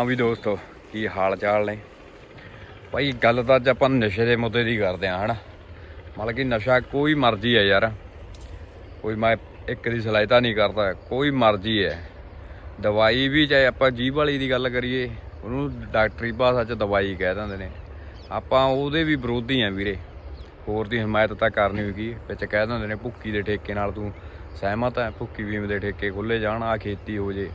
ਹਾਂ ਵੀ ਦੋਸਤੋ, ਕੀ ਹਾਲ ਚਾਲ ਨੇ? ਭਾਈ, ਗੱਲ ਤਾਂ ਅੱਜ ਆਪਾਂ ਨਸ਼ੇ ਦੇ ਮੁੱਦੇ ਦੀ ਕਰਦੇ ਆਂ ਹਨਾ? ਮਤਲਬ ਕਿ ਨਸ਼ਾ ਕੋਈ ਮਰਜ਼ੀ ਹੈ ਯਾਰ। ਕੋਈ ਮੈਂ ਇੱਕ ਦੀ ਸਲਾਹਤਾ ਨਹੀਂ ਕਰਦਾ, ਕੋਈ ਮਰਜ਼ੀ ਹੈ। ਦਵਾਈ ਵੀ ਚਾਹੇ ਆਪਾਂ ਜੀਭ ਵਾਲੀ ਦੀ ਗੱਲ ਕਰੀਏ, ਉਹਨੂੰ ਡਾਕਟਰੀ ਭਾਸ਼ਾ 'ਚ ਦਵਾਈ ਕਹਿ ਦਿੰਦੇ ਨੇ। ਆਪਾਂ ਉਹਦੇ ਵੀ ਵਿਰੋਧੀ ਆ ਵੀਰੇ। ਹੋਰ ਦੀ ਹਮਾਇਤ ਤਾਂ ਕਰਨੀ ਹੋਗੀ ਵਿੱਚ ਕਹਿ ਦਿੰਦੇ ਨੇ ਭੁੱਕੀ ਦੇ ਠੇਕੇ ਨਾਲ ਤੂੰ ਸਹਿਮਤ ਹੈ, ਭੁੱਕੀ ਵੀਮ ਦੇ ਠੇਕੇ ਖੁੱਲੇ ਜਾਣ ਆ ਖੇਤੀ ਹੋ ਜੇ।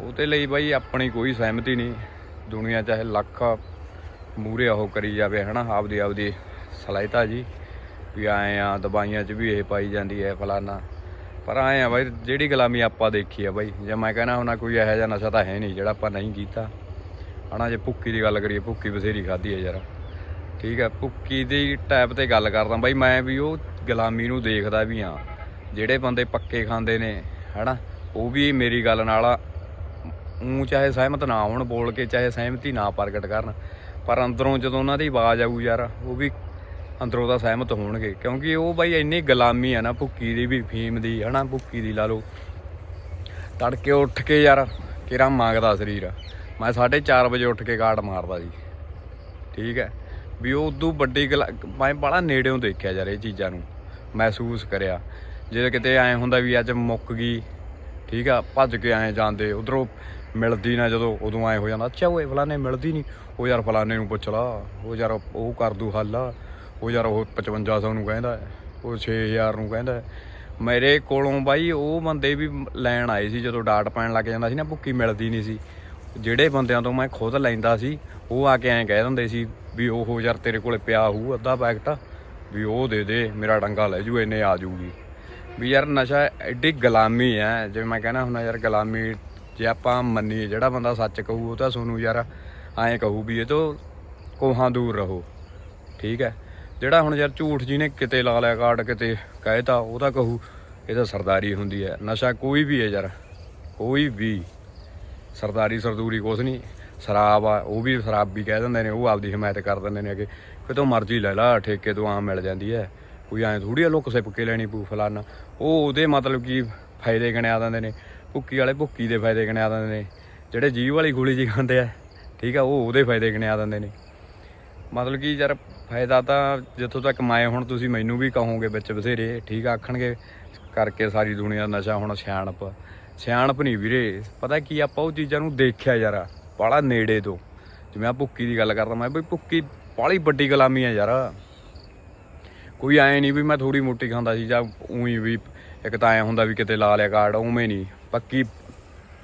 ਉਹਦੇ ਲਈ ਬਾਈ ਆਪਣੀ ਕੋਈ ਸਹਿਮਤੀ ਨਹੀਂ। ਦੁਨੀਆ ਚਾਹੇ ਲੱਖ ਮੂਰੇ ਉਹ ਕਰੀ ਜਾਵੇ, ਹਨਾ? ਆਪਦੀ ਆਪਦੀ ਸਲਾਹਤਾ ਜੀ, ਵੀ ਆਏ ਆ, ਦਵਾਈਆਂ 'ਚ ਵੀ ਇਹ ਪਾਈ ਜਾਂਦੀ ਹੈ ਫਲਾਨਾ। ਪਰ ਆਏ ਆ ਬਾਈ, ਜਿਹੜੀ ਗੁਲਾਮੀ ਆਪਾਂ ਦੇਖੀ ਆ ਬਾਈ, ਜੇ ਮੈਂ ਕਹਿੰਦਾ ਹੁਣਾ ਕੋਈ ਇਹੋ ਜਿਹਾ ਨਸ਼ਾ ਤਾਂ ਹੈ ਨਹੀਂ, ਜਿਹੜਾ ਆਪਾਂ ਨਹੀਂ ਕੀਤਾ। ਹਨਾ, ਜੇ ਭੁੱਕੀ ਦੀ ਗੱਲ ਕਰੀਏ, ਭੁੱਕੀ ਬਥੇਰੀ ਖਾਧੀ ਹੈ ਯਾਰ। ਠੀਕ ਹੈ ਭੁੱਕੀ ਦੀ ਟਾਈਪ ਤੇ ਗੱਲ ਕਰਦਾ ਬਾਈ ਮੈਂ ਵੀ, ਉਹ ਗੁਲਾਮੀ ਨੂੰ ਦੇਖਦਾ ਵੀ ਹਾਂ। ਜਿਹੜੇ ਬੰਦੇ ਪੱਕੇ ਖਾਂਦੇ ਨੇ, ਹਨਾ? ਉਹ ਵੀ ਮੇਰੀ ਗੱਲ ਨਾਲ ਉਹ ਚਾਹੇ ਸਹਿਮਤ ਨਾ ਹੋਣ, ਬੋਲ ਕੇ ਚਾਹੇ ਸਹਿਮਤੀ ਨਾ ਪ੍ਰਗਟ ਕਰਨ। ਪਰ ਅੰਦਰੋਂ ਜਦੋਂ ਉਹਨਾਂ ਦੀ ਆਵਾਜ਼ ਆਊ ਯਾਰ, ਉਹ ਵੀ ਅੰਦਰੋਂ ਤਾਂ ਸਹਿਮਤ ਹੋਣਗੇ। ਕਿਉਂਕਿ ਉਹ ਬਾਈ ਇੰਨੀ ਗੁਲਾਮੀ ਆ ਨਾ ਭੁੱਕੀ ਦੀ ਵੀ ਫੀਮ ਦੀ, ਹਨਾ ਭੁੱਕੀ ਦੀ ਲਾ ਲਓ। ਤੜਕੇ ਉੱਠ ਕੇ ਯਾਰ ਕਿਰਾ ਮੰਗਦਾ ਸਰੀਰ? ਮੈਂ 4:30 ਵਜੇ ਉੱਠ ਕੇ ਕਾਟ ਮਾਰਦਾ ਜੀ। ਠੀਕ ਹੈ? ਵੀ ਉਹ ਉਦੋਂ ਵੱਡੀ ਗਲਾ- ਮੈਂ ਬੜਾ ਨੇੜਿਓਂ ਦੇਖਿਆ ਯਾਰ ਇਹ ਚੀਜ਼ਾਂ ਨੂੰ, ਮਹਿਸੂਸ ਕਰਿਆ। ਜੇ ਕਿਤੇ ਐ ਹੁੰਦਾ ਵੀ ਅੱਜ ਮੁੱਕ ਗਈ, ਠੀਕ ਆ, ਭੱਜ ਕੇ ਆਏ ਜਾਂਦੇ, ਉਧਰੋਂ ਮਿਲਦੀ ਨਾ ਜਦੋਂ ਉਦੋਂ ਐ ਹੋ ਜਾਂਦਾ। ਅੱਛਾ ਉਹ ਫਲਾਣੇ ਮਿਲਦੀ ਨਹੀਂ ਉਹ ਯਾਰ ਫਲਾਣੇ ਨੂੰ ਪੁੱਛ ਲਾ। ਉਹ ਯਾਰ ਉਹ ਕਰ ਦੂ ਹੱਲ। ਉਹ ਯਾਰ ਉਹ 5500 ਨੂੰ ਕਹਿੰਦਾ ਹੈ, ਉਹ 6000 ਨੂੰ ਕਹਿੰਦਾ ਮੇਰੇ ਕੋਲੋਂ ਬਾਈ ਉਹ ਬੰਦੇ ਵੀ ਲੈਣ ਆਏ ਸੀ ਜਦੋਂ ਡਾਟ ਪੈਣ ਲੱਗ ਜਾਂਦਾ ਸੀ ਨਾ ਭੁੱਕੀ ਮਿਲਦੀ ਨਹੀਂ ਸੀ। ਜਿਹੜੇ ਬੰਦਿਆਂ ਤੋਂ ਮੈਂ ਖੁਦ ਲੈਂਦਾ ਸੀ ਉਹ ਆ ਕੇ ਐਂ ਕਹਿ ਦਿੰਦੇ ਸੀ ਵੀ ਉਹ ਯਾਰ ਤੇਰੇ ਕੋਲੇ ਪਿਆ ਹੋਊ ਅੱਧਾ ਪੈਕਟ ਵੀ ਉਹ ਦੇ ਦੇ ਮੇਰਾ ਡੰਗਾ ਲੈ ਜੂ ਇੰਨੇ ਆ ਜੂਗੀ। ਵੀ ਯਾਰ ਨਸ਼ਾ ਐਡੀ ਗੁਲਾਮੀ ਹੈ ਜਿਵੇਂ ਮੈਂ ਕਹਿੰਦਾ ਹੁੰਦਾ ਯਾਰ ਗੁਲਾਮੀ ਜੇ ਆਪਾਂ ਮੰਨੀਏ ਜਿਹੜਾ ਬੰਦਾ ਸੱਚ ਕਹੂ, ਉਹ ਤਾਂ ਤੁਹਾਨੂੰ ਯਾਰ ਐਂ ਕਹੂ ਵੀ ਇਹ ਤੋਂ ਕੋਹਾਂ ਦੂਰ ਰਹੋ। ਠੀਕ ਹੈ? ਜਿਹੜਾ ਹੁਣ ਯਾਰ ਝੂਠ ਜੀ ਨੇ ਕਿਤੇ ਲਾ ਲਿਆ, ਕਾਰਡ ਕਿਤੇ ਕਹਿਤਾ ਉਹ ਤਾਂ ਕਹੂ, ਇਹ ਤਾਂ ਸਰਦਾਰੀ ਹੁੰਦੀ ਹੈ। ਨਸ਼ਾ ਕੋਈ ਵੀ ਹੈ ਯਾਰ, ਕੋਈ ਵੀ। ਸਰਦਾਰੀ ਸਰਦੂਰੀ ਕੁਛ ਨਹੀਂ। ਸ਼ਰਾਬ ਆ, ਉਹ ਵੀ ਸ਼ਰਾਬ ਵੀ ਕਹਿ ਦਿੰਦੇ ਨੇ, ਉਹ ਆਪਦੀ ਹਮਾਇਤ ਕਰ ਦਿੰਦੇ ਨੇ ਕਿ ਕਿਤੋਂ ਮਰਜ਼ੀ ਲੈ ਲਾ, ਠੇਕੇ ਤੋਂ ਆਮ ਮਿਲ ਜਾਂਦੀ ਹੈ। ਕੋਈ ਐਂ ਥੋੜੀ ਆ, ਲੁੱਕ ਸਿਪ ਕੇ ਲੈਣੀ ਪੂ ਫਲਾਨਾ। ਉਹ ਉਹਦੇ ਮਤਲਬ ਕੀ ਫਾਇਦੇ ਗਿਣਿਆ ਦਿੰਦੇ ਨੇ। ਭੁੱਕੀ ਵਾਲੇ ਭੁੱਕੀ ਦੇ ਫਾਇਦੇ ਗਿਣਿਆ ਦਿੰਦੇ ਨੇ। ਜਿਹੜੇ ਜੀਵ ਵਾਲੀ ਗੋਲੀ ਜੀ ਖਾਂਦੇ ਆ, ਠੀਕ ਆ, ਉਹ ਉਹਦੇ ਫਾਇਦੇ ਗਿਣਿਆ ਦਿੰਦੇ ਨੇ। ਮਤਲਬ ਕਿ ਯਾਰ ਫਾਇਦਾ ਤਾਂ ਜਿੱਥੋਂ ਤੱਕ ਮਾਏ ਹੁਣ ਤੁਸੀਂ ਮੈਨੂੰ ਵੀ ਕਹੋਗੇ ਵਿੱਚ ਬਥੇਰੇ, ਠੀਕ ਆਖਣਗੇ ਕਰਕੇ ਸਾਰੀ ਦੁਨੀਆ ਨਸ਼ਾ ਹੁਣ ਸਿਆਣਪ। ਸਿਆਣਪ ਨਹੀਂ ਵੀਰੇ, ਪਤਾ ਕੀ ਆਪਾਂ ਉਹ ਚੀਜ਼ਾਂ ਨੂੰ ਦੇਖਿਆ ਯਾਰ, ਬਾਹਲਾ ਨੇੜੇ ਤੋਂ। ਜਿਵੇਂ ਆ ਭੁੱਕੀ ਦੀ ਗੱਲ ਕਰਦਾ ਮੈਂ, ਬਈ ਭੁੱਕੀ ਬਾਹਲੀ ਵੱਡੀ ਗੁਲਾਮੀ ਆ ਯਾਰ। ਕੋਈ ਐ ਨਹੀਂ ਵੀ ਮੈਂ ਥੋੜੀ ਮੋਟੀ ਖਾਂਦਾ ਸੀ ਜਾਂ ਉਹੀ ਵੀ ਇੱਕ ਤਾਂ ਐ ਹੁੰਦਾ ਵੀ ਕਿਤੇ ਲਾ ਲਿਆ ਕਾਰਡ, ਉਵੇਂ ਨਹੀਂ। ਪੱਕੀ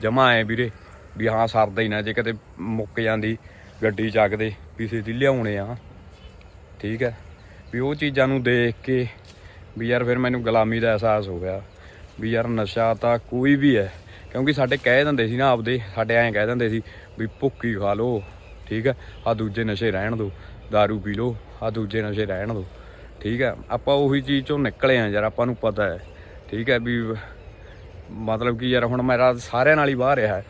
ਜਮਾ ਐ ਵੀਰੇ, ਵੀ ਹਾਂ ਸਰਦਾ ਹੀ ਨਾ, ਜੇ ਕਿਤੇ ਮੁੱਕ ਜਾਂਦੀ ਗੱਡੀ ਚੱਕਦੇ ਕਿਸੇ ਦੀ ਲਿਆਉਣੇ ਆ। ਠੀਕ ਹੈ? ਵੀ ਉਹ ਚੀਜ਼ਾਂ ਨੂੰ ਦੇਖ ਕੇ ਵੀ ਯਾਰ ਫਿਰ ਮੈਨੂੰ ਗੁਲਾਮੀ ਦਾ ਅਹਿਸਾਸ ਹੋ ਗਿਆ। ਵੀ ਯਾਰ ਨਸ਼ਾ ਤਾਂ ਕੋਈ ਵੀ ਹੈ, ਕਿਉਂਕਿ ਸਾਡੇ ਕਹਿ ਦਿੰਦੇ ਸੀ ਨਾ ਆਪਦੇ, ਸਾਡੇ ਐਂ ਕਹਿ ਦਿੰਦੇ ਸੀ ਵੀ ਭੁੱਕੀ ਖਾ ਲਓ, ਠੀਕ ਹੈ? ਆ ਦੂਜੇ ਨਸ਼ੇ ਰਹਿਣ ਦਿਓ दारू ਪੀ ਲਓ ਆ ਦੂਜੇ ਨਸ਼ੇ ਰਹਿਣ ਦਿਓ ਠੀਕ ਹੈ? ਆਪਾਂ ਉਹੀ ਚੀਜ਼ ਚੋਂ ਨਿਕਲੇ ਆ ਯਾਰ, ਆਪਾਂ ਨੂੰ ਪਤਾ ਹੈ, ਠੀਕ ਹੈ? ਵੀ ਮਤਲਬ ਕਿ ਯਾਰ ਹੁਣ ਮੇਰਾ ਸਾਰਿਆਂ ਨਾਲ ਹੀ ਬਾਹਰ ਰਿਹਾ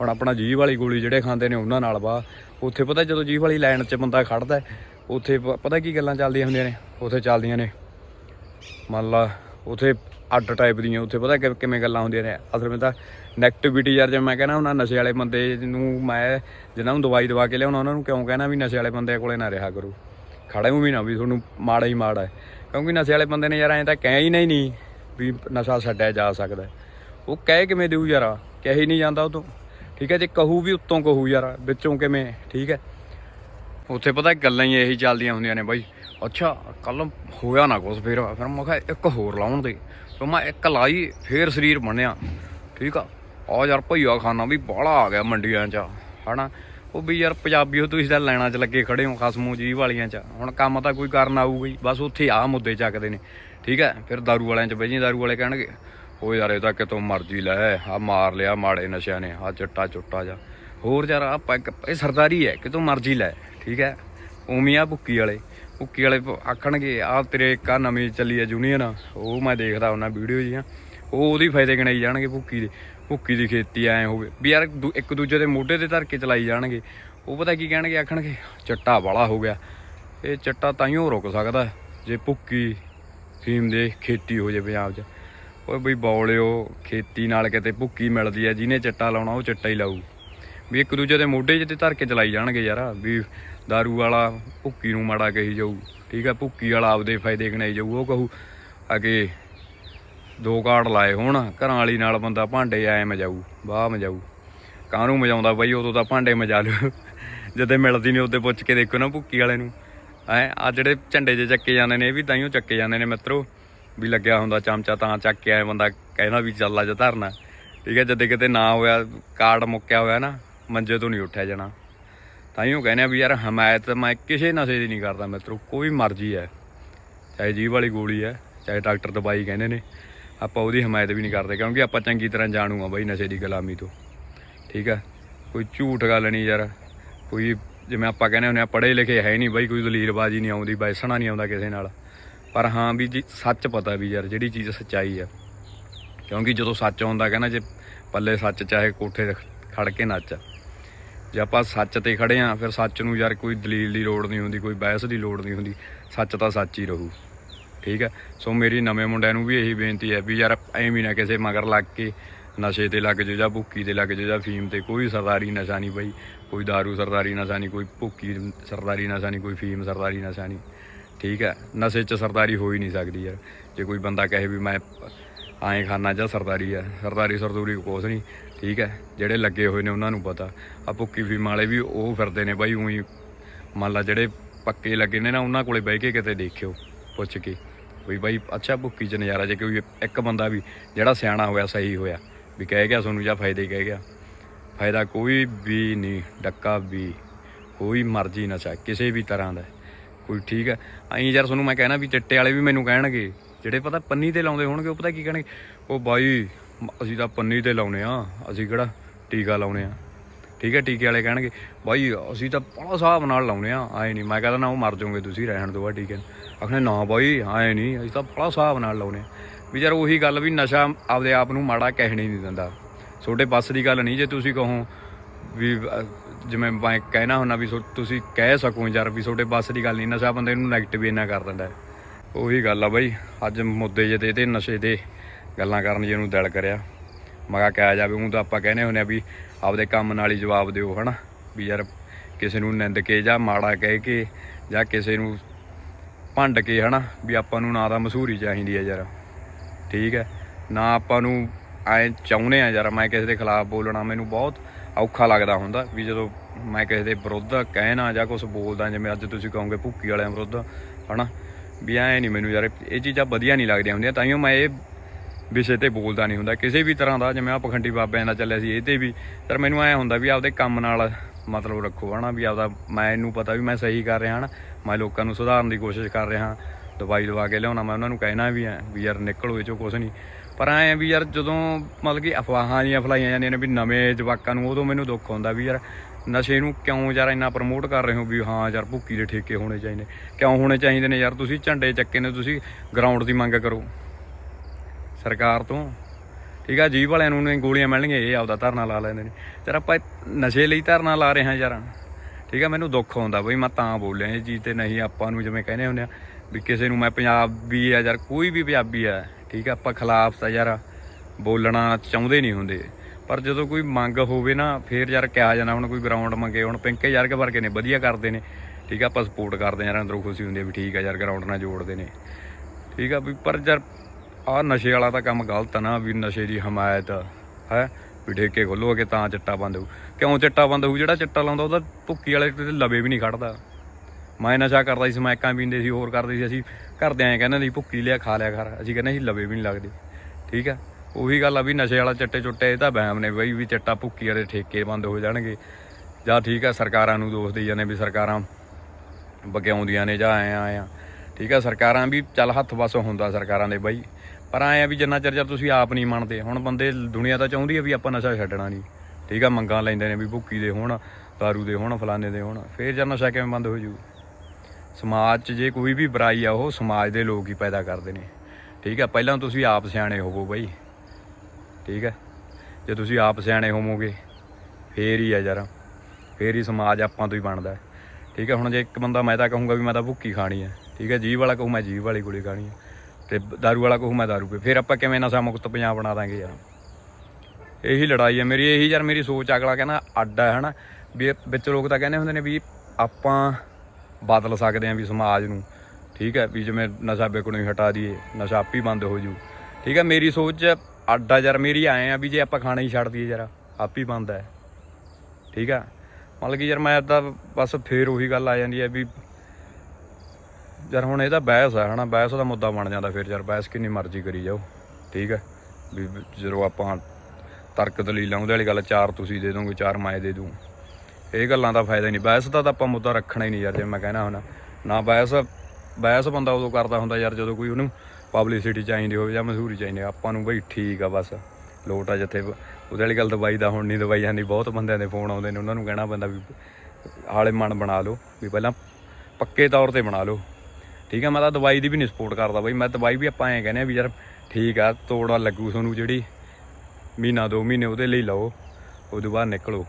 ਹੁਣ ਆਪਣਾ ਜੀਭ ਵਾਲੀ ਗੋਲੀ ਜਿਹੜੇ ਖਾਂਦੇ ਨੇ ਉਹਨਾਂ ਨਾਲ ਬਾਹ ਉੱਥੇ ਪਤਾ ਜਦੋਂ ਜੀਵ ਵਾਲੀ ਲਾਈਨ 'ਚ ਬੰਦਾ ਖੜਦਾ ਉੱਥੇ ਪ- ਪਤਾ ਕੀ ਗੱਲਾਂ ਚੱਲਦੀਆਂ ਹੁੰਦੀਆਂ ਨੇ? ਉੱਥੇ ਚੱਲਦੀਆਂ ਨੇ। ਮੰਨ ਲਾ, ਉੱਥੇ ਅੱਡ ਟਾਈਪ ਦੀਆਂ, ਉੱਥੇ ਪਤਾ ਕਿ- ਕਿਵੇਂ ਗੱਲਾਂ ਹੁੰਦੀਆਂ ਨੇ? ਅਸਲ ਵਿੱਚ ਤਾਂ ਨੈਗੇਟਿਵਿਟੀ ਯਾਰ ਜੇ ਮੈਂ ਕਹਿੰਦਾ ਉਹਨਾਂ ਨਸ਼ੇ ਵਾਲੇ ਬੰਦੇ ਨੂੰ ਮੈਂ ਜਿਹਨਾਂ ਨੂੰ ਦਵਾਈ ਦਵਾ ਕੇ ਲਿਆਉਣਾ, ਉਹਨਾਂ ਨੂੰ ਕਿਉਂ ਕਹਿਣਾ ਵੀ ਨਸ਼ੇ ਵਾਲੇ ਬੰਦੇ ਕੋਲੇ ਨਾ ਰਿਹਾ ਕਰੋ? ਖੜੇ ਨੂੰ ਵੀ ਨਾ ਵੀ ਤੁਹਾਨੂੰ ਮਾੜਾ ਹੀ ਮਾੜਾ ਕਿਉਂਕਿ ਨਸ਼ੇ ਵਾਲੇ ਬੰਦੇ ਨੇ ਯਾਰ ਐਂ ਤਾਂ ਕਹਿ ਹੀ ਨਹੀਂ ਨਹੀਂ ਵੀ ਨਸ਼ਾ ਛੱਡਿਆ ਜਾ ਸਕਦਾ ਉਹ ਕਹਿ ਕਿਵੇਂ ਦੇਊ ਯਾਰ? ਕਹਿ ਹੀ ਨਹੀਂ ਜਾਂਦਾ ਉਹ ਤੋਂ। ਠੀਕ ਹੈ, ਜੇ ਕਹੂ ਵੀ ਉੱਤੋਂ ਕਹੂ ਯਾਰ, ਵਿੱਚੋਂ ਕਿਵੇਂ? ਠੀਕ ਹੈ। ਉੱਥੇ ਪਤਾ ਗੱਲਾਂ ਹੀ ਇਹੀ ਚੱਲਦੀਆਂ ਹੁੰਦੀਆਂ ਨੇ ਬਾਈ। ਅੱਛਾ ਕੱਲ ਹੋਇਆ ਨਾ ਕੁਛ ਫਿਰ। ਫਿਰ ਮੈਂ ਕਿਹਾ ਇੱਕ ਹੋਰ ਲਾਉਣ ਦੇ। ਫਿਰ ਮੈਂ ਇੱਕ ਲਾਈ, ਫੇਰ ਸਰੀਰ ਬਣਿਆ। ਠੀਕ ਆ। ਆ ਯਾਰ ਭਈਆ ਖਾਨਾ ਵੀ ਬਾਹਲਾ ਆ ਗਿਆ ਮੰਡੀਆਂ 'ਚ। ਹਨਾ? ਉਹ ਵੀ ਯਾਰ ਪੰਜਾਬੀ ਹੋ ਤੁਸੀਂ ਤਾਂ ਲੈਣਾ 'ਚ ਲੱਗੇ ਖੜੇ ਹੋ, ਖਸਮੂ ਜੀ ਵਾਲੀਆਂ 'ਚ। ਹੁਣ ਕੰਮ ਤਾਂ ਕੋਈ ਕਰਨ ਆਊਗਾ ਹੀ। ਬਸ ਉੱਥੇ ਆ ਮੁੱਦੇ ਚੱਕਦੇ ਨੇ। ਠੀਕ ਹੈ, ਫਿਰ ਦਾਰੂ ਵਾਲਿਆਂ 'ਚ ਬਹਿਜੀ ਦਾਰੂ ਵਾਲੇ ਕਹਿਣਗੇ ਉਹ ਯਾਰ ਇਹ ਤਾਂ ਕਿਤੋਂ ਮਰਜ਼ੀ ਲੈ, ਆ ਮਾਰ ਲਿਆ ਮਾੜੇ ਨਸ਼ਿਆਂ ਨੇ, ਆ ਚਿੱਟਾ ਚੁੱਟਾ ਜਾ। ਹੋਰ ਯਾਰ, ਆ ਪੈਗ ਇਹ ਸਰਦਾਰੀ ਹੈ, ਕਿਤੋਂ ਮਰਜ਼ੀ ਲੈ, ਠੀਕ ਹੈ? ਉਵੇਂ ਆ ਭੁੱਕੀ ਵਾਲੇ ਭੁੱਕੀ ਵਾਲੇ ਆਖਣਗੇ, ਆ ਤੇਰੇ ਇੱਕ ਆ ਨਵੀਂ ਚੱਲੀ ਹੈ ਜੂਨੀਅਰ, ਉਹ ਮੈਂ ਦੇਖਦਾ ਉਹਨਾਂ ਵੀਡੀਓ ਜੀਆਂ ਉਹ ਉਹਦੀ ਫਾਇਦੇ ਗਿਣਾਈ ਜਾਣਗੇ ਭੁੱਕੀ ਦੇ, ਭੁੱਕੀ ਦੀ ਖੇਤੀ ਐ ਹੋਵੇ ਵੀ ਯਾਰ, ਦੂ- ਇੱਕ ਦੂਜੇ ਦੇ ਮੋਢੇ ਤੇ ਧਰ ਕੇ ਚਲਾਈ ਜਾਣਗੇ, ਉਹ ਪਤਾ ਕੀ ਕਹਿਣਗੇ, ਆਖਣਗੇ, ਚੱਟਾ ਵਾਲਾ ਹੋ ਗਿਆ। ਇਹ ਚੱਟਾ ਤਾਈਓ ਰੁਕ ਸਕਦਾ, ਜੇ ਭੁੱਕੀ ਫੀਮ ਦੇ ਖੇਤੀ ਹੋ ਜੇ ਪੰਜਾਬ 'ਚ। ਓਏ ਬਈ ਬੌਲਿਓ, ਖੇਤੀ ਨਾਲ ਕਿਤੇ ਭੁੱਕੀ ਮਿਲਦੀ ਐ ਜਿਹਨੇ ਚਿੱਟਾ ਲਾਉਣਾ ਉਹ ਚਿੱਟਾ ਹੀ ਲਾਊ। ਵੀ ਇੱਕ ਦੂਜੇ ਦੇ ਮੋਢੇ 'ਚ ਤੇ ਧਰ ਕੇ ਚਲਾਈ ਜਾਣਗੇ ਯਾਰ, ਵੀ दारू ਵਾਲਾ ਭੁੱਕੀ ਨੂੰ ਮਾੜਾ ਕਹੀ ਜਾਊ, ਠੀਕ ਹੈ ਭੁੱਕੀ ਵਾਲਾ ਆਪਦੇ ਫਾਇਦੇ ਗਣਾਈ ਜਾਊ, ਉਹ ਕਹੂ, ਅਗੇ ਦੋ ਕਾਰਡ ਲਾਏ ਹੋਣ, ਘਰਾਂ ਵਾਲੀ ਨਾਲ ਬੰਦਾ ਭਾਂਡੇ ਐ ਮਜਾਊ, ਵਾਹ ਮਜਾਊ। ਕਾਹਨੂੰ ਮਜਾਉਂਦਾ ਬਈ, ਉਦੋਂ ਤਾਂ ਭਾਂਡੇ ਮਜਾ ਲੂ ਜਦੋਂ ਮਿਲਦੀ ਨਹੀਂ ਉਹਦੇ ਪੁੱਛ ਕੇ ਦੇਖੋ ਨਾ ਭੁੱਕੀ ਵਾਲੇ ਨੂੰ। ਐ ਆ ਜਿਹੜੇ ਝੰਡੇ ਜੇ ਚੱਕੇ ਜਾਂਦੇ ਨੇ, ਇਹ ਵੀ ਤਾਈਓ ਚੱਕੇ ਜਾਂਦੇ ਨੇ ਮਿੱਤਰੋ। ਵੀ ਲੱਗਿਆ ਹੁੰਦਾ ਚਮਚਾ ਤਾਂ ਚੱਕ ਕੇ ਆਏ ਬੰਦਾ ਕਹਿੰਦਾ ਵੀ ਚੱਲ ਅੱਜ ਧਰਨਾ। ਠੀਕ ਹੈ, ਜਦ ਕਿਤੇ ਨਾ ਹੋਇਆ, ਕਾਰਡ ਮੁੱਕਿਆ ਹੋਇਆ ਨਾ, ਮੰਜੇ ਤੋਂ ਨਹੀਂ ਉੱਠਿਆ ਜਾਣਾ। ਤਾਂ ਹੀ ਉਹ ਕਹਿੰਦੇ ਆ ਵੀ ਯਾਰ ਹਮਾਇਤ ਮੈਂ ਕਿਸੇ ਨਸ਼ੇ ਦੀ ਨਹੀਂ ਕਰਦਾ ਮਿੱਤਰੋ, ਕੋਈ ਮਰਜ਼ੀ ਹੈ। ਚਾਹੇ ਜੀਭ ਵਾਲੀ ਗੋਲੀ ਹੈ, ਚਾਹੇ ਡਾਕਟਰ ਦਵਾਈ ਕਹਿੰਦੇ ਨੇ, ਆਪਾਂ ਉਹਦੀ ਹਮਾਇਤ ਵੀ ਨਹੀਂ ਕਰਦੇ, ਕਿਉਂਕਿ ਆਪਾਂ ਚੰਗੀ ਤਰ੍ਹਾਂ ਜਾਣੂ ਆ ਬਈ ਨਸ਼ੇ ਦੀ ਗੁਲਾਮੀ ਤੋਂ। ਠੀਕ ਹੈ, ਕੋਈ ਝੂਠ ਗੱਲ ਨਹੀਂ ਯਾਰ, ਕੋਈ ਜਿਵੇਂ ਆਪਾਂ ਕਹਿੰਦੇ ਹੁੰਦੇ ਆ, ਪੜ੍ਹੇ ਲਿਖੇ ਹੈ ਨਹੀਂ ਬਈ, ਕੋਈ ਦਲੀਲਬਾਜ਼ੀ ਨਹੀਂ ਆਉਂਦੀ, ਬੈਸਣਾ ਨਹੀਂ ਆਉਂਦਾ ਕਿਸੇ ਨਾਲ। ਪਰ ਹਾਂ ਵੀ ਜੀ, ਸੱਚ ਪਤਾ ਵੀ ਯਾਰ ਜਿਹੜੀ ਚੀਜ਼ ਸੱਚਾਈ ਆ। ਕਿਉਂਕਿ ਜਦੋਂ ਸੱਚ ਆਉਂਦਾ ਕਹਿੰਦਾ ਜੇ ਪੱਲੇ ਸੱਚ ਚਾਹੇ ਕੋਠੇ ਤੇ ਖੜ ਕੇ ਨੱਚ। ਜੇ ਆਪਾਂ ਸੱਚ ਤੇ ਖੜੇ ਆ, ਫਿਰ ਸੱਚ ਨੂੰ ਯਾਰ ਕੋਈ ਦਲੀਲ ਦੀ ਲੋੜ ਨਹੀਂ ਹੁੰਦੀ, ਕੋਈ ਬਹਿਸ ਦੀ ਲੋੜ ਨਹੀਂ ਹੁੰਦੀ। ਸੱਚ ਤਾਂ ਸੱਚ ਹੀ ਰਹੂ। ਠੀਕ ਹੈ ਸੋ ਮੇਰੀ ਨਵੇਂ ਮੁੰਡਿਆਂ ਨੂੰ ਵੀ ਇਹੀ ਬੇਨਤੀ ਹੈ ਵੀ ਯਾਰ ਐਵੇਂ ਨਾ ਕਿਸੇ ਮਗਰ ਲੱਗ ਕੇ ਨਸ਼ੇ ਤੇ ਲੱਗ ਜਾਓ ਜਾਂ ਭੁੱਕੀ ਤੇ ਲੱਗ ਜਾਓ ਜਾਂ ਫੀਮ ਤੇ, ਕੋਈ ਸਰਦਾਰੀ ਨਸ਼ਾ ਨਹੀਂ ਬਈ। ਕੋਈ दारू ਸਰਦਾਰੀ ਨਸ਼ਾ ਨਹੀਂ, ਕੋਈ ਭੁੱਕੀ ਸਰਦਾਰੀ ਨਸ਼ਾ ਨਹੀਂ, ਕੋਈ ਫੀਮ ਸਰਦਾਰੀ ਨਸ਼ਾ ਨਹੀਂ। ਠੀਕ ਹੈ, ਨਸ਼ੇ 'ਚ ਸਰਦਾਰੀ ਹੋ ਹੀ ਨਹੀਂ ਸਕਦੀ ਯਾਰ। ਜੇ ਕੋਈ ਬੰਦਾ ਕਹੇ ਵੀ ਮੈਂ ਆਏ ਖਾਨਾ ਜਾਂ ਸਰਦਾਰੀ ਆ ਸਰਦਾਰੀ ਸਰਦੂਰੀ ਕੁਛ ਨਹੀਂ, ਠੀਕ ਹੈ, ਜਿਹੜੇ ਲੱਗੇ ਹੋਏ ਨੇ ਉਹਨਾਂ ਨੂੰ ਪਤਾ। ਆ ਭੁੱਕੀ ਫੀਮ ਵਾਲੇ ਵੀ ਉਹ ਫਿਰਦੇ ਨੇ ਬਾਈ, ਉਹੀ ਮੰਨ ਲਾ ਜਿਹੜੇ ਪੱਕੇ ਲੱਗੇ ਨੇ ਨਾ, ਉਹਨਾਂ ਕੋਲੇ ਬਹਿ ਕੇ ਕਿਤੇ ਦੇਖਿਓ, ਪੁੱਛ ਕੇ। ਵੀ ਬਾਈ, ਅੱਛਾ ਭੁੱਕੀ 'ਚ ਨਜ਼ਾਰਾ, ਜੇ ਕੋਈ ਇੱਕ ਬੰਦਾ ਵੀ ਜਿਹੜਾ ਸਿਆਣਾ ਹੋਇਆ, ਸਹੀ ਹੋਇਆ, ਵੀ ਕਹਿ ਗਿਆ ਤੁਹਾਨੂੰ ਜਾਂ ਫਾਇਦੇ ਕਹਿ ਗਿਆ, ਫਾਇਦਾ ਕੋਈ ਵੀ ਨਹੀਂ, ਡੱਕਾ ਵੀ, ਕੋਈ ਮਰਜ਼ੀ ਨਸ਼ਾ ਕਿਸੇ ਵੀ ਤਰ੍ਹਾਂ ਦਾ। ਕੋਈ ਠੀਕ ਹੈ। ਐਂ ਯਾਰ ਤੁਹਾਨੂੰ ਮੈਂ ਕਹਿਣਾ ਵੀ ਚਿੱਟੇ ਵਾਲੇ ਵੀ ਮੈਨੂੰ ਕਹਿਣਗੇ। ਜਿਹੜੇ ਪਤਾ ਪੰਨੀ ਤੇ ਲਾਉਂਦੇ ਹੋਣਗੇ, ਉਹ ਪਤਾ ਕੀ ਕਹਿਣਗੇ? ਉਹ ਬਾਈ ਅਸੀਂ ਤਾਂ ਪੰਨੀ ਤੇ ਲਾਉਨੇ ਆ। ਅਸੀਂ ਕਿਹੜਾ ਟੀਕਾ ਲਾਉਨੇ ਆ। ਠੀਕ ਹੈ, ਟੀਕੇ ਵਾਲੇ ਕਹਿਣਗੇ, ਬਾਈ, ਅਸੀਂ ਤਾਂ ਬੜਾ ਹਿਸਾਬ ਨਾਲ ਲਾਉਨੇ ਆ। ਆਏ ਨਹੀਂ ਮੈਂ ਕਹਿੰਦਾ ਨਾ ਉਹ ਮਰ ਜਾਓਗੇ ਤੁਸੀਂ ਰਹਿਣ ਦੋ ਆ ਟੀਕੇ ਆਖਣੇ ਨਾ ਬਾਈ, ਆਏ ਨਹੀਂ ਅਸੀਂ ਤਾਂ ਬੜਾ ਹਿਸਾਬ ਨਾਲ ਲਾਉਨੇ ਆ। ਵੀ ਯਾਰ ਉਹੀ ਗੱਲ ਵੀ ਨਸ਼ਾ ਆਪਦੇ ਆਪ ਨੂੰ ਮਾੜਾ ਕਹਿਣ ਨਹੀਂ ਦਿੰਦਾ। ਤੁਹਾਡੇ ਬੱਸ ਦੀ ਗੱਲ ਨਹੀਂ ਜੇ ਤੁਸੀਂ ਕਹੋ। ਵੀ ਜਿਵੇਂ ਮੈਂ ਕਹਿਣਾ ਹੁੰਦਾ ਵੀ ਸੋ- ਤੁਸੀਂ ਕਹਿ ਸਕੋ ਯਾਰ ਵੀ ਤੁਹਾਡੇ ਬੱਸ ਦੀ ਗੱਲ ਨਹੀਂ ਨਸ਼ਾ ਬੰਦੇ ਨੂੰ ਨੈਗੇਟਿਵ ਇੰਨਾ ਕਰ ਦਿੰਦਾ ਉਹੀ ਗੱਲ ਆ ਬਾਈ, ਅੱਜ ਮੁੱਦੇ ਜੇ ਤੇ ਇਹਦੇ ਨਸ਼ੇ ਦੇ ਗੱਲਾਂ ਕਰਨ ਜਿਹਨੂੰ ਦਿਲ ਕਰਿਆ। ਮਗਾ ਕਿਹਾ ਜਾਵੇ ਉਹ ਤਾਂ ਆਪਾਂ ਕਹਿੰਦੇ ਹੁੰਦੇ ਆ ਵੀ ਆਪਦੇ ਕੰਮ ਨਾਲ ਹੀ ਜਵਾਬ ਦਿਓ, ਹਨਾ? ਵੀ ਯਾਰ ਕਿਸੇ ਨੂੰ ਨਿੰਦ ਕੇ ਜਾਂ ਮਾੜਾ ਕਹਿ ਕੇ ਜਾਂ ਕਿਸੇ ਨੂੰ ਭੰਡ ਕੇ, ਹਨਾ? ਵੀ ਆਪਾਂ ਨੂੰ ਨਾ ਤਾਂ ਮਸ਼ਹੂਰੀ ਚਾਹੀਦੀ ਹੈ ਯਾਰ। ਠੀਕ ਹੈ? ਨਾ ਆਪਾਂ ਨੂੰ ਐ ਚਾਹੁੰਦੇ ਆ ਯਾਰ, ਮੈਂ ਕਿਸੇ ਦੇ ਖਿਲਾਫ ਬੋਲਣਾ, ਮੈਨੂੰ ਬਹੁਤ ਔਖਾ ਲੱਗਦਾ ਹੁੰਦਾ ਵੀ ਜਦੋਂ ਮੈਂ ਕਿਸੇ ਦੇ ਵਿਰੁੱਧ ਕਹਿਣਾ ਜਾਂ ਕੁਝ ਬੋਲਦਾ, ਜਿਵੇਂ ਅੱਜ ਤੁਸੀਂ ਕਹੋਗੇ ਭੁੱਕੀ ਵਾਲਿਆਂ ਵਿਰੁੱਧ, ਹਨਾ? ਵੀ ਐ ਨਹੀਂ ਮੈਨੂੰ ਯਾਰ, ਇਹ ਚੀਜ਼ਾਂ ਵਧੀਆ ਨਹੀਂ ਲੱਗਦੀਆਂ ਹੁੰਦੀਆਂ ਤਾਂ ਹੀ ਮੈਂ ਇਹ ਵਿਸ਼ੇ ਤੇ ਬੋਲਦਾ ਨਹੀਂ ਹੁੰਦਾ। ਕਿਸੇ ਵੀ ਤਰ੍ਹਾਂ ਦਾ, ਜਿਵੇਂ ਆ ਪਖੰਡੀ ਬਾਬਿਆਂ ਦਾ ਚੱਲਿਆ ਸੀ, ਇਹ ਤੇ ਵੀ ਪਰ ਮੈਨੂੰ ਐ ਹੁੰਦਾ ਵੀ ਆਪਦੇ ਕੰਮ ਨਾਲ ਮਤਲਬ ਰੱਖੋ, ਹਨਾ? ਵੀ ਆਪਦਾ ਮੈਂ ਇਹਨੂੰ ਪਤਾ ਵੀ ਮੈਂ ਸਹੀ ਕਰ ਰਿਹਾ, ਹਨਾ? ਮੈਂ ਲੋਕਾਂ ਨੂੰ ਸੁਧਾਰਨ ਦੀ ਕੋਸ਼ਿਸ਼ ਕਰ ਰਿਹਾ, ਦਵਾਈ ਲਵਾ ਕੇ ਲਿਆਉਣਾ, ਮੈਂ ਉਹਨਾਂ ਨੂੰ ਕਹਿਣਾ ਵੀ ਐ, ਵੀ ਯਾਰ ਨਿਕਲੋ ਇਹ ਚੋਂ ਕੁਛ ਨਹੀਂ। ਪਰ ਐ ਵੀ ਯਾਰ ਜਦੋਂ ਮਤਲਬ ਕਿ ਅਫਵਾਹਾਂ ਜੀਆਂ ਫਲਾਈਆਂ ਜਾਂਦੀਆਂ ਨੇ ਵੀ ਨਵੇਂ ਜਵਾਕਾਂ ਨੂੰ, ਉਦੋਂ ਮੈਨੂੰ ਦੁੱਖ ਹੁੰਦਾ ਵੀ ਯਾਰ ਨਸ਼ੇ ਨੂੰ ਕਿਉਂ ਯਾਰ ਇੰਨਾ ਪ੍ਰਮੋਟ ਕਰ ਰਹੇ ਹੋ ਵੀ ਹਾਂ ਯਾਰ ਭੁੱਕੀ ਦੇ ਠੇਕੇ ਹੋਣੇ ਚਾਹੀਦੇ ਕਿਉਂ ਹੋਣੇ ਚਾਹੀਦੇ ਨੇ ਯਾਰ? ਤੁਸੀਂ ਝੰਡੇ ਚੱਕੇ ਨੇ, ਤੁਸੀਂ ਗਰਾਊਂਡ ਦੀ ਮੰਗ ਕਰੋ। ਸਰਕਾਰ ਤੋਂ। ਠੀਕ ਆ, ਜੀਭ ਵਾਲਿਆਂ ਨੂੰ ਨੇ ਗੋਲੀਆਂ ਮਿਲਣਗੀਆਂ, ਇਹ ਆਪਦਾ ਧਰਨਾ ਲਾ ਲੈਂਦੇ ਨੇ। ਯਾਰ ਆਪਾਂ ਨਸ਼ੇ ਲਈ ਧਰਨਾ ਲਾ ਰਹੇ ਹਾਂ ਯਾਰ। ਠੀਕ ਆ, ਮੈਨੂੰ ਦੁੱਖ ਹੁੰਦਾ ਬਈ ਮੈਂ ਤਾਂ ਬੋਲਿਆ, ਇਹ ਚੀਜ਼ ਤੇ ਨਹੀਂ ਆਪਾਂ ਨੂੰ ਜਿਵੇਂ ਕਹਿੰਦੇ ਹੁੰਦੇ ਆ ਵੀ ਕਿਸੇ ਨੂੰ ਮੈਂ ਪੰਜਾਬੀ ਆ ਯਾਰ, ਕੋਈ ਵੀ ਪੰਜਾਬੀ ਆ ਠੀਕ ਆ, ਆਪਾਂ ਖਿਲਾਫ ਤਾਂ ਯਾਰ ਬੋਲਣਾ ਚਾਹੁੰਦੇ ਨਹੀਂ ਹੁੰਦੇ। ਪਰ ਜਦੋਂ ਕੋਈ ਮੰਗ ਹੋਵੇ ਨਾ, ਫੇਰ ਯਾਰ ਕਿਹਾ ਜਾਂਦਾ, ਹੁਣ ਕੋਈ ਗਰਾਊਂਡ ਮੰਗੇ, ਹੁਣ ਪਿੰਕੇ ਯਾਰ ਕੇ ਵਰਗੇ ਨੇ, ਵਧੀਆ ਕਰਦੇ ਨੇ। ਠੀਕ ਆ, ਆਪਾਂ ਸਪੋਰਟ ਕਰਦੇ ਆ ਯਾਰ, ਅੰਦਰੋਂ ਖੁਸ਼ੀ ਹੁੰਦੀ ਵੀ ਠੀਕ ਆ ਯਾਰ ਗਰਾਊਂਡ ਨਾਲ ਜੋੜਦੇ ਨੇ। ਠੀਕ ਆ, ਵੀ ਪਰ ਯਾਰ ਆ ਨਸ਼ੇ ਵਾਲਾ ਤਾਂ ਕੰਮ ਗਲਤ ਆ ਨਾ, ਵੀ ਨਸ਼ੇ ਦੀ ਹਮਾਇਤ, ਹੈ, ਵੀ ਠੇਕੇ ਖੋਲੋਗੇ ਤਾਂ ਚਿੱਟਾ ਬੰਦ ਹੋਊ। ਕਿਉਂ ਚਿੱਟਾ ਬੰਦ ਹੋਊ? ਜਿਹੜਾ ਚਿੱਟਾ ਲਾਉਂਦਾ, ਉਹਦਾ ਭੁੱਕੀ ਵਾਲੇ ਤੇ ਲਵੇ ਵੀ ਨਹੀਂ ਖੜਦਾ। ਮੈਂ ਨਸ਼ਾ ਕਰਦਾ ਸੀ ਸਮੈਕਾਂ ਪੀਂਦੇ ਸੀ, ਹੋਰ ਕਰਦੇ ਸੀ, ਅਸੀਂ ਘਰਦੇ ਐਂ ਕਹਿੰਦੇ ਸੀ, ਭੁੱਕੀ ਲਿਆ, ਖਾ ਲਿਆ ਕਰ। ਅਸੀਂ ਕਹਿੰਦੇ ਸੀ, ਲਵੇ ਵੀ ਨਹੀਂ ਲੱਗਦੇ। ਠੀਕ ਆ? ਉਹੀ ਗੱਲ ਆ ਵੀ ਨਸ਼ੇ ਵਾਲਾ ਚੱਟੇ ਚੁੱਟੇ, ਇਹ ਤਾਂ ਵਹਿਮ ਨੇ ਬਈ, ਵੀ ਚੱਟਾ ਭੁੱਕੀ ਵਾਲੇ ਠੇਕੇ ਬੰਦ ਹੋ ਜਾਣਗੇ। ਜਾਂ ਠੀਕ ਆ, ਸਰਕਾਰਾਂ ਨੂੰ ਦੋਸ਼ ਦੇਈ ਜਾਂਦੇ ਵੀ ਸਰਕਾਰਾਂ ਬਗਿਆਉਂਦੀਆਂ ਨੇ ਜਾਂ ਐ, ਆਏ ਆ। ਠੀਕ ਆ, ਸਰਕਾਰਾਂ ਵੀ ਚੱਲ ਹੱਥ ਵਸ ਹੁੰਦਾ ਸਰਕਾਰਾਂ ਦੇ ਬਾਈ। ਪਰ ਐ ਆ ਵੀ ਜਿੰਨਾ ਚਿਰ ਚਿਰ ਤੁਸੀਂ ਆਪ ਨਹੀਂ ਮੰਨਦੇ, ਹੁਣ ਬੰਦੇ ਦੁਨੀਆ ਤਾਂ ਚਾਹੁੰਦੀ ਆ ਵੀ ਆਪਾਂ ਨਸ਼ਾ ਛੱਡਣਾ ਨਹੀਂ ਠੀਕ ਆ, ਮੰਗਾਂ ਲੈਂਦੇ ਨੇ ਵੀ ਭੁੱਕੀ ਦੇ ਹੋਣ, ਦਾਰੂ ਦੇ ਹੋਣ, ਫਲਾਣੇ ਦੇ ਹੋਣ, ਫੇਰ ਜਦ ਨਸ਼ਾ ਕਿਵੇਂ ਬੰਦ ਹੋ ਜੂ? ਸਮਾਜ 'ਚ ਜੇ ਕੋਈ ਵੀ ਬੁਰਾਈ ਆ, ਉਹ ਸਮਾਜ ਦੇ ਲੋਕ ਹੀ ਪੈਦਾ ਕਰਦੇ ਨੇ। ਠੀਕ ਆ? ਪਹਿਲਾਂ ਤੁਸੀਂ ਆਪ ਸਿਆਣੇ ਹੋਵੋ ਬਾਈ। ਠੀਕ ਹੈ ਜੇ ਤੁਸੀਂ ਆਪ ਸਿਆਣੇ ਹੋਵੋਗੇ, ਫੇਰ ਹੀ ਆ ਯਾਰ। ਫੇਰ ਹੀ ਸਮਾਜ ਆਪਾਂ ਤੋਂ ਹੀ ਬਣਦਾ। ਠੀਕ ਹੈ ਹੁਣ ਜੇ ਇੱਕ ਬੰਦਾ ਮੈਂ ਤਾਂ ਕਹੂੰਗਾ ਵੀ ਮੈਂ ਤਾਂ ਭੁੱਕੀ ਖਾਣੀ ਹੈ ਠੀਕ ਹੈ ਜੀਭ ਵਾਲਾ ਕਹੂ ਮੈਂ ਜੀਭ ਵਾਲੀ ਗੋਲੀ ਖਾਣੀ ਹੈ ਤੇ ਦਾਰੂ ਵਾਲਾ ਕਹੂ ਮੈਂ ਦਾਰੂ ਪੀ, ਫਿਰ ਆਪਾਂ ਕਿਵੇਂ ਨਸ਼ਾ ਮੁਕਤ ਪੰਜਾਬ ਬਣਾ ਦਾਂਗੇ ਯਾਰ? ਇਹੀ ਲੜਾਈ ਹੈ ਮੇਰੀ, ਇਹੀ ਯਾਰ ਮੇਰੀ ਸੋਚ ਅਗਲਾ ਕਹਿੰਦਾ ਅੱਡ ਹੈ ਹਨਾ? ਵੀ ਵਿੱਚ ਲੋਕ ਤਾਂ ਕਹਿੰਦੇ ਹੁੰਦੇ ਨੇ ਵੀ ਆਪਾਂ ਬਦਲ ਸਕਦੇ ਹਾਂ ਵੀ ਸਮਾਜ ਨੂੰ, ਠੀਕ ਹੈ, ਵੀ ਜਿਵੇਂ ਨਸ਼ਾ ਵੇਚਣੋਂ ਹੀ ਹਟਾ ਦਈਏ, ਨਸ਼ਾ ਆਪੀ ਬੰਦ ਹੋ ਜੂ। ਠੀਕ ਹੈ, ਮੇਰੀ ਸੋਚ ਅੱਡਾ ਯਾਰ ਮੇਰੀ ਆਏ ਆ ਵੀ ਜੇ ਆਪਾਂ ਖਾਣਾ ਹੀ ਛੱਡ ਦਈਏ ਯਾਰ ਆਪੀ ਬੰਦ ਹੈ। ਠੀਕ ਆ ਮਤਲਬ ਕਿ ਯਾਰ ਮੈਂ ਤਾਂ ਬਸ ਫੇਰ ਉਹੀ ਗੱਲ ਆ ਜਾਂਦੀ ਹੈ ਵੀ ਯਾਰ ਹੁਣ ਇਹਦਾ ਬਹਿਸ ਹੈ, ਹਨਾ, ਬਹਿਸ ਦਾ ਮੁੱਦਾ ਬਣ ਜਾਂਦਾ ਫਿਰ ਯਾਰ, ਬਹਿਸ ਕਿੰਨੀ ਮਰਜ਼ੀ ਕਰੀ ਜਾਓ। ਠੀਕ ਹੈ, ਵੀ ਜਦੋਂ ਆਪਾਂ ਤਰਕ ਦਲੀਲਾਂ, ਉਹਦੇ ਵਾਲੀ ਗੱਲ ਚਾਰ ਤੁਸੀਂ ਦੇ ਦੋਗੇ, ਚਾਰ ਮੈਂ ਦੇ ਦੂੰ। ਇਹ ਗੱਲਾਂ ਦਾ ਫਾਇਦਾ ਨਹੀਂ। ਬਹਿਸ ਦਾ ਤਾਂ ਆਪਾਂ ਮੁੱਦਾ ਰੱਖਣਾ ਹੀ ਨਹੀਂ ਯਾਰ, ਜਿਵੇਂ ਮੈਂ ਕਹਿਣਾ ਹੁਣ ਨਾ ਬਹਿਸ ਬਹਿਸ ਬੰਦਾ ਉਦੋਂ ਕਰਦਾ ਹੁੰਦਾ ਯਾਰ, ਜਦੋਂ ਕੋਈ ਉਹਨੂੰ ਪਬਲਿਸਿਟੀ ਚਾਹੀਦੀ ਹੋਵੇ ਜਾਂ ਮਸ਼ਹੂਰੀ ਚਾਹੀਦੀ ਹੋਵੇ। ਆਪਾਂ ਨੂੰ ਬਈ ਠੀਕ ਆ ਬਸ, ਲੋਟ ਆ ਜਿੱਥੇ। ਉਹਦੇ ਵਾਲੀ ਗੱਲ ਦਵਾਈ ਦਾ ਹੁਣ ਨਹੀਂ ਦਵਾਈ ਜਾਂਦੀ। ਬਹੁਤ ਬੰਦਿਆਂ ਦੇ ਫੋਨ ਆਉਂਦੇ ਨੇ, ਉਹਨਾਂ ਨੂੰ ਕਹਿਣਾ ਪੈਂਦਾ ਵੀ ਹਾਲੇ ਮਨ ਬਣਾ ਲਓ, ਵੀ ਪਹਿਲਾਂ ਪੱਕੇ ਤੌਰ ਤੇ ਬਣਾ ਲਓ। ਠੀਕ ਆ, ਮੈਂ ਤਾਂ ਦਵਾਈ ਦੀ ਵੀ ਨਹੀਂ ਸਪੋਰਟ ਕਰਦਾ ਬਈ। ਮੈਂ ਦਵਾਈ ਵੀ ਆਪਾਂ ਐਂ ਕਹਿੰਦੇ ਆ ਵੀ ਯਾਰ ਠੀਕ ਆ, ਤੋੜਾ ਲੱਗੂ ਤੁਹਾਨੂੰ ਜਿਹੜੀ ਮਹੀਨਾ, ਦੋ ਮਹੀਨੇ ਉਹਦੇ ਲਈ ਲਓ ਉਦੋਂ ਬਾਅਦ ਨਿਕਲੋ।